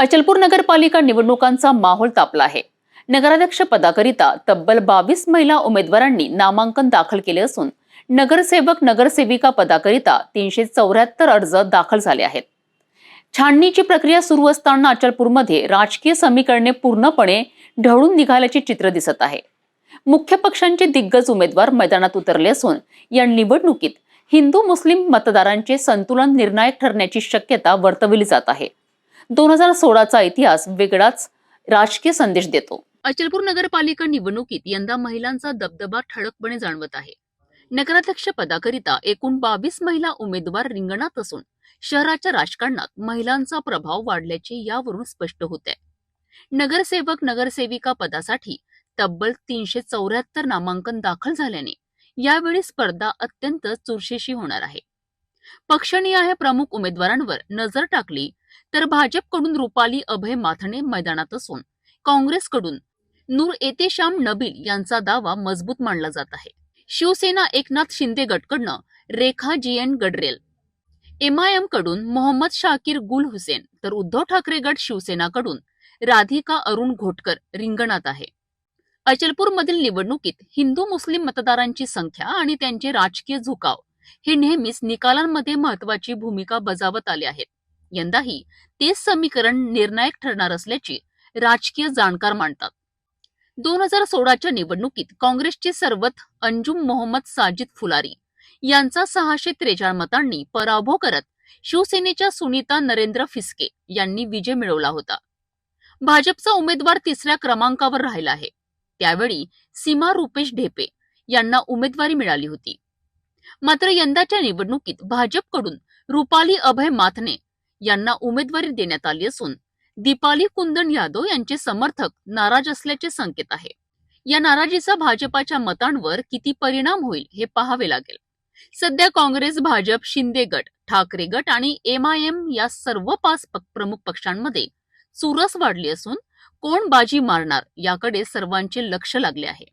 अचलपूर नगरपालिका निवडणुकांचा माहोल तापला आहे. नगराध्यक्ष पदाकरिता तब्बल बावीस महिला उमेदवारांनी नामांकन दाखल केले असून नगरसेवक नगरसेविका पदाकरिता तीनशे चौऱ्याहत्तर अर्ज दाखल झाले आहेत. छाननीची प्रक्रिया सुरू असताना अचलपूरमध्ये राजकीय समीकरणे पूर्णपणे ढळून निघाल्याचे चित्र दिसत आहे. मुख्य पक्षांचे दिग्गज उमेदवार मैदानात उतरले असून या निवडणुकीत हिंदू मुस्लिम मतदारांचे संतुलन निर्णायक ठरण्याची शक्यता वर्तवली जात आहे. दोन हजार सोळाचा इतिहास वेगळाच राजकीय संदेश देतो. अचलपूर नगरपालिका निवडणुकीत यंदा महिलांचा दबदबा ठळकपणे जाणवत आहे. नगराध्यक्ष पदाकरिता एकूण बावीस महिला उमेदवार रिंगणात असून शहराच्या राजकारणात महिलांचा प्रभाव वाढल्याचे यावरून स्पष्ट होत आहे नगरसेवक नगरसेविका पदासाठी तब्बल तीनशे चौऱ्याहत्तर नामांकन दाखल झाल्याने यावेळी स्पर्धा अत्यंत चुरशीशी होणार आहे. पक्षनिहाय प्रमुख उमेदवारांवर नजर टाकली तर भाजपकडून रुपाली अभय माथणे मैदानात असून काँग्रेसकडून नूर एतेश्याम नबील यांचा दावा मजबूत मानला जात आहे. शिवसेना एकनाथ शिंदे गटकडनं रेखा जी एन गडरेल एमआयएमकडून मोहम्मद शाकीर गुल हुसेन तर उद्धव ठाकरे गट शिवसेनाकडून राधिका अरुण घोटकर रिंगणात आहे. अचलपूरमधील निवडणुकीत हिंदू मुस्लिम मतदारांची संख्या आणि त्यांचे राजकीय झुकाव हे नेहमीच निकालांमध्ये महत्वाची भूमिका बजावत आले आहेत. यंदाही तेच समीकरण निर्णायक ठरणार असल्याचे राजकीय जाणकार मांडतात. दोन हजार सोळाच्या निवडणुकीत काँग्रेसचे सर्वत अंजुम मोहम्मद साजिद फुलारी यांचा सहाशे त्रेचाळ मतांनी पराभव करत शिवसेनेच्या सुनीता नरेंद्र फिसके यांनी विजय मिळवला होता. भाजपचा उमेदवार तिसऱ्या क्रमांकावर राहिला आहे. त्यावेळी सीमा रुपेश ढेपे यांना उमेदवारी मिळाली होती. मात्र यंदाच्या निवडणुकीत भाजपकडून रुपाली अभय माथने यांना उमेदवारी देण्यात आली असून दीपाली कुंदन यादव यांचे समर्थक नाराज असल्याचे संकेत आहे. या नाराजीचा भाजपाच्या मतांवर किती परिणाम होईल हे पाहावे लागेल. सध्या काँग्रेस भाजप शिंदे गट ठाकरे गट आणि एमआयएम या सर्व पाच प्रमुख पक्षांमध्ये चुरस वाढली असून कोण बाजी मारणार याकडे सर्वांचे लक्ष लागले आहे.